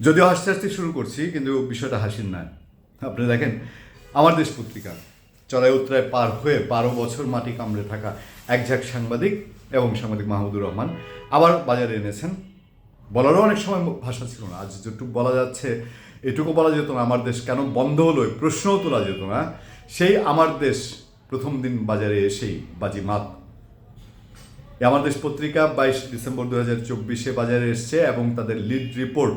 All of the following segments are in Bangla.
যদিও হাসতে হাসতে শুরু করছি, কিন্তু বিষয়টা হাসির নয়। আপনি দেখেন, আমার দেশ পত্রিকা, চড়াই উত্তরায় পার হয়ে বারো বছর মাটি কামড়ে থাকা একঝাক সাংবাদিক এবং সাংবাদিক মাহমুদুর রহমান আবার বাজারে এনেছেন। বলারও অনেক সময় ভাষা ছিল না। আজ যেটুকু বলা যাচ্ছে, এটুকু বলা যেত না, আমার দেশ কেন বন্ধ হলো প্রশ্নও তোলা যেত না। সেই আমার দেশ প্রথম দিন বাজারে এসেই বাজি মাত। আমার দেশ পত্রিকা বাইশ ডিসেম্বর দু হাজার চব্বিশে বাজারে এসছে এবং তাদের লিড রিপোর্ট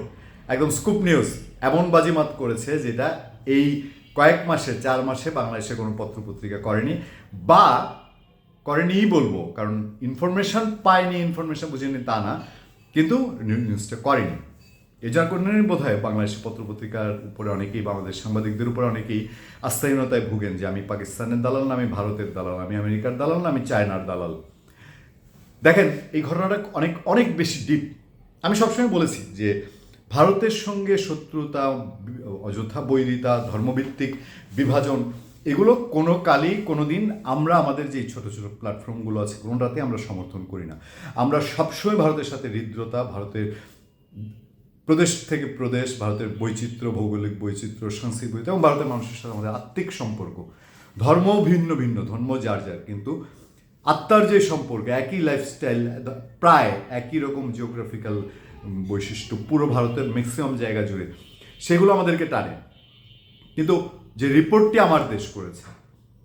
একদম স্কুপ নিউজ, এমন বাজিমাত করেছে যেটা এই কয়েক মাসে, চার মাসে বাংলাদেশে কোনো পত্র পত্রিকা করেনি বা করেনিই বলব, কারণ ইনফরমেশন পায়নি ইনফরমেশন বুঝেনি তা না, কিন্তু নিউ- নিউজটা করেনি। এ যার কারণে বোধ হয় বাংলাদেশের পত্রপত্রিকার উপরে অনেকেই বা আমাদের সাংবাদিকদের উপরে অনেকেই আস্থাহীনতায় ভুগেন যে আমি পাকিস্তানের দালাল না, আমি ভারতের দালাল, আমি আমেরিকার দালাল না, আমি চায়নার দালাল। দেখেন, এই ঘটনাটা অনেক অনেক বেশি ডিপ আমি সবসময় বলেছি যে ভারতের সঙ্গে শত্রুতা, অযথা বৈরিতা, ধর্মভিত্তিক বিভাজন, এগুলো কোনো কালই, কোনো দিন আমরা আমাদের যে ছোট ছোট প্ল্যাটফর্মগুলো আছে, কোনোটাতে আমরা সমর্থন করি না। আমরা সবসময় ভারতের সাথে হৃদ্রতা ভারতের প্রদেশ থেকে প্রদেশ, ভারতের বৈচিত্র্য, ভৌগোলিক বৈচিত্র্য, সাংস্কৃতিক বৈচিত্র্য এবং ভারতের মানুষের সাথে আমাদের আত্মিক সম্পর্ক। ধর্মও ভিন্ন ভিন্ন, ধর্ম যার যার, কিন্তু আত্মার যে সম্পর্ক, একই লাইফস্টাইল প্রায় একই রকম জিওগ্রাফিক্যাল বৈশিষ্ট্য, পুরো ভারতের ম্যাক্সিমাম জায়গা জুড়ে। সেগুলো আমাদেরকে টানে। কিন্তু যে রিপোর্টটি আমার দেশ করেছে,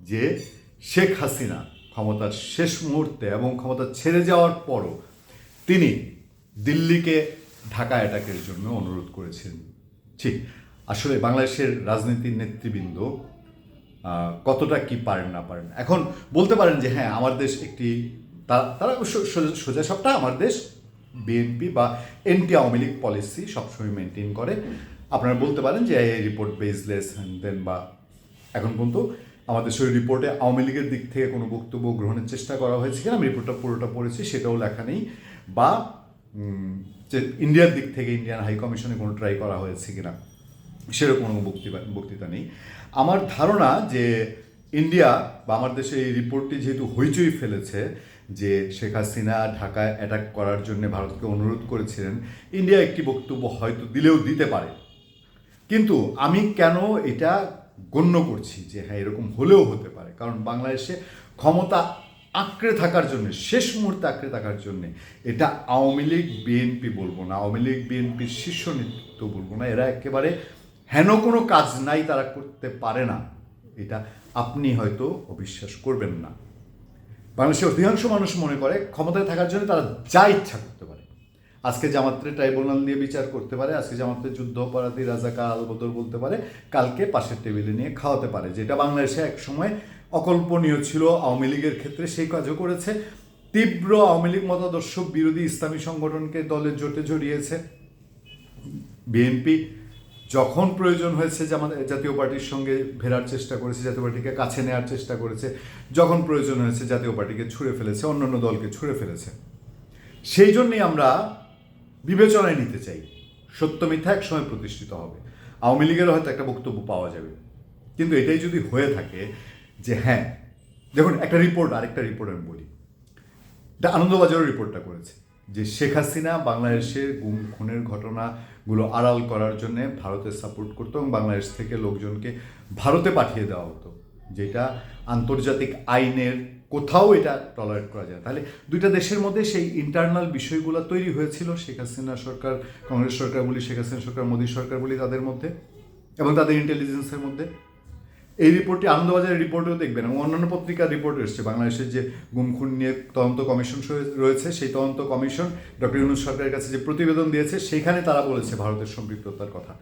যে শেখ হাসিনা ক্ষমতার শেষ মুহূর্তে এবং ক্ষমতা ছেড়ে যাওয়ার পরও তিনি দিল্লিকে ঢাকা অ্যাটাকের জন্য অনুরোধ করেছেন। ঠিক, আসলে বাংলাদেশের রাজনীতির নেতৃবৃন্দ কতটা কি পারেন না পারেন। এখন বলতে পারেন যে হ্যাঁ আমার দেশ একটি তারা সোজা- সোজা সবটা আমার দেশ বিএনপি বা এনটি আওয়ামী লীগ পলিসি সবসময় মেনটেন করে। আপনারা বলতে পারেন যে এই রিপোর্ট বেসলেস দেন বা এখন পর্যন্ত আমাদের সেই রিপোর্টে আওয়ামী লীগের দিক থেকে কোনো বক্তব্য গ্রহণের চেষ্টা করা হয়েছে কিনা, আমি রিপোর্টটা পুরোটা পড়েছি, সেটাও লেখা নেই। বা যে ইন্ডিয়ার দিক থেকে ইন্ডিয়ান হাই কমিশনে কোনো ট্রাই করা হয়েছে কিনা, সেরকম কোনো বক্তৃতা বক্তৃতা নেই। আমার ধারণা যে ইন্ডিয়া বা আমার দেশে এই রিপোর্টটি যেহেতু হইচই ফেলেছে যে শেখ হাসিনা ঢাকায় অ্যাটাক করার জন্য ভারতকে অনুরোধ করেছিলেন, ইন্ডিয়া একটি বক্তব্য হয়তো দিলেও দিতে পারে। কিন্তু আমি কেন এটা গণ্য করছি যে হ্যাঁ এরকম হলেও হতে পারে? কারণ বাংলাদেশে ক্ষমতা আঁকড়ে থাকার জন্য, শেষ মুহূর্তে আঁকড়ে থাকার জন্য এটা আওয়ামী লীগ, বিএনপি বলব না, আওয়ামী লীগ, বিএনপির শীর্ষ নেতৃত্ব বলব না, এরা একেবারে হেন কোনো কাজ নাই তারা করতে পারে না। এটা আপনি হয়তো অবিশ্বাস করবেন না। বাংলাদেশের অধিকাংশ মানুষ মনে করে ক্ষমতায় থাকার জন্য তারা যা ইচ্ছা করতে পারে। আজকে জামাত্রে ট্রাইব্যুনাল দিয়ে বিচার করতে পারে, আজকে জামাত্রে যুদ্ধ অপরাধী রাজাকার আলবদর বলতে পারে, কালকে পাশের টেবিলে নিয়ে খাওয়াতে পারে। যেটা বাংলাদেশে এক সময় অকল্পনীয় ছিল, আওয়ামী লীগের ক্ষেত্রে সেই কাজও করেছে। তীব্র আওয়ামী লীগ মতাদর্শ বিরোধী ইসলামী সংগঠনকে দলের জোটে জড়িয়েছে। বিএনপি যখন প্রয়োজন হয়েছে যে আমাদের জাতীয় পার্টির সঙ্গে ফেরার চেষ্টা করেছে, জাতীয় পার্টিকে কাছে নেওয়ার চেষ্টা করেছে, যখন প্রয়োজন হয়েছে জাতীয় পার্টিকে ছুঁড়ে ফেলেছে, অন্যান্য দলকে ছুঁড়ে ফেলেছে। সেই জন্যই আমরা বিবেচনায় নিতে চাই, সত্য মিথ্যা এক সময় প্রতিষ্ঠিত হবে। আওয়ামী লীগেরও হয়তো একটা বক্তব্য পাওয়া যাবে। কিন্তু এটাই যদি হয়ে থাকে যে হ্যাঁ দেখুন, একটা রিপোর্ট, আরেকটা রিপোর্ট আমি বলি। এটা আনন্দবাজারের রিপোর্টটা করেছে। যে শেখ হাসিনা বাংলাদেশের গুম, খুনের ঘটনাগুলো আড়াল করার জন্য ভারতের সাপোর্ট করতো এবং বাংলাদেশ থেকে লোকজনকে ভারতে পাঠিয়ে দেওয়া হতো, যেটা আন্তর্জাতিক আইনের কোথাও এটা টলারেট করা যায় তাহলে দুইটা দেশের মধ্যে সেই ইন্টারনাল বিষয়গুলো তৈরি হয়েছিল, শেখ হাসিনা সরকার, কংগ্রেস সরকার বলি, শেখ হাসিনা সরকার, মোদী সরকার বলি তাদের মধ্যে এবং তাদের ইন্টেলিজেন্সের মধ্যে। এই রিপোর্টটি আনন্দবাজারের রিপোর্টেও দেখবেন এবং অন্যান্য পত্রিকার রিপোর্ট এসছে। বাংলাদেশের যে গুম খুন নিয়ে তদন্ত কমিশন রয়ে- রয়েছে, সেই তদন্ত কমিশন ডক্টর ইউনুস সরকারের কাছে যে প্রতিবেদন দিয়েছে, সেখানে তারা বলেছে ভারতের সম্পৃক্ততার কথা।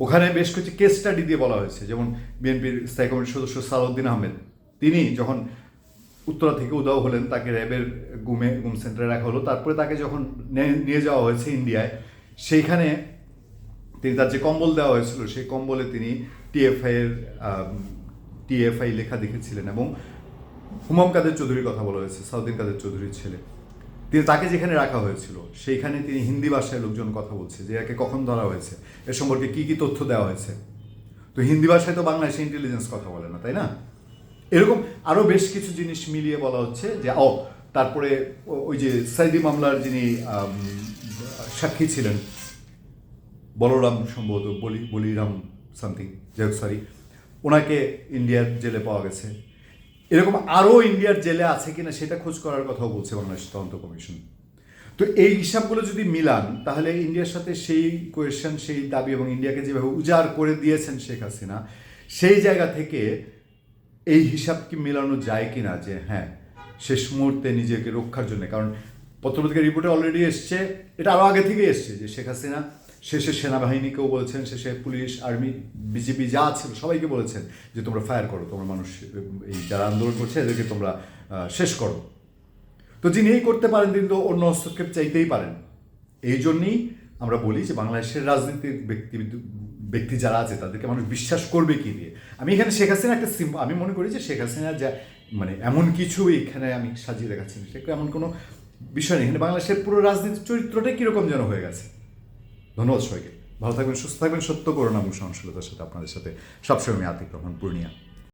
ওখানে বেশ কিছু কেস স্টাডি দিয়ে বলা হয়েছে, যেমন বিএনপির স্থায়ী কমিটির সদস্য সালাউদ্দিন আহমেদ। তিনি যখন উত্তরা থেকে উদাও হলেন, তাকে র্যাবের গুমে, গুম সেন্টারে রাখা হলো। তারপরে তাকে যখন নিয়ে যাওয়া হয়েছে ইন্ডিয়ায়, সেইখানে তিনি তার যে কম্বল দেওয়া হয়েছিল, সেই কম্বলে তিনি টিএফআই এর টিএফআই লেখা দেখেছিলেন এবং হুমাম কাদের চৌধুরীর কথা বলা হয়েছে সাউদ্দিন কাদের চৌধুরীর ছেলে। তিনি তাকে যেখানে রাখা হয়েছিল, সেইখানে তিনি হিন্দি ভাষায় লোকজন কথা বলছে, যে একে কখন ধরা হয়েছে, এর সম্পর্কে কি কি তথ্য দেওয়া হয়েছে। তো হিন্দি ভাষায় তো বাংলাদেশে ইন্টেলিজেন্স কথা বলে না, তাই না? এরকম আরও বেশ কিছু জিনিস মিলিয়ে বলা হচ্ছে যে, ও, তারপরে ওই যে সাইদি মামলার যিনি সাক্ষী ছিলেন বলরাম সম্ভবত, বলি, বলিরাম সামথিং যাই সরি ওনাকে ইন্ডিয়ার জেলে পাওয়া গেছে। এরকম আরও ইন্ডিয়ার জেলে আছে কিনা সেটা খোঁজ করার কথাও বলছে বাংলাদেশ তদন্ত কমিশন। তো এই হিসাবগুলো যদি মিলান, তাহলে ইন্ডিয়ার সাথে সেই কোয়েশ্চেন সেই দাবি এবং ইন্ডিয়াকে যেভাবে উজাড় করে দিয়েছেন শেখ হাসিনা, সেই জায়গা থেকে এই হিসাব কি মেলানো যায় কিনা যে হ্যাঁ শেষ মুহূর্তে নিজেকে রক্ষার জন্য, কারণ পত্রপত্রিকার রিপোর্টে অলরেডি এসছে, এটা আরও আগে থেকে এসছে যে শেখ হাসিনা শেষে সেনাবাহিনীকেও বলেছেন, শেষে পুলিশ, আর্মি বিজেপি যা আছে সবাইকে বলেছেন যে তোমরা ফায়ার করো, তোমরা মানুষ, এই যারা আন্দোলন করছে এদেরকে তোমরা শেষ করো। তো যিনি এই করতে পারেন, তিনি তো অন্য হস্তক্ষেপ চাইতেই পারেন। এই জন্যই আমরা বলি যে বাংলাদেশের রাজনীতির ব্যক্তি ব্যক্তি যারা আছে, তাদেরকে মানুষ বিশ্বাস করবে কি দিয়ে? আমি এখানে শেখ হাসিনা একটা আমি মনে করি যে শেখ হাসিনা যা মানে এমন কিছু এখানে আমি সাজিয়ে দেখাচ্ছি, সেটা এমন কোনো বিষয় নেই। এখানে বাংলাদেশের পুরো রাজনীতির চরিত্রটাই কীরকম যেন হয়ে গেছে। ধন্যবাদ সবাইকে। ভালো থাকবেন, সুস্থ থাকবেন। সত্য করোনা এবং সহনশীলতার সাথে আপনাদের সাথে সবসময় আমি আতিক রহমান, পূর্ণিয়া।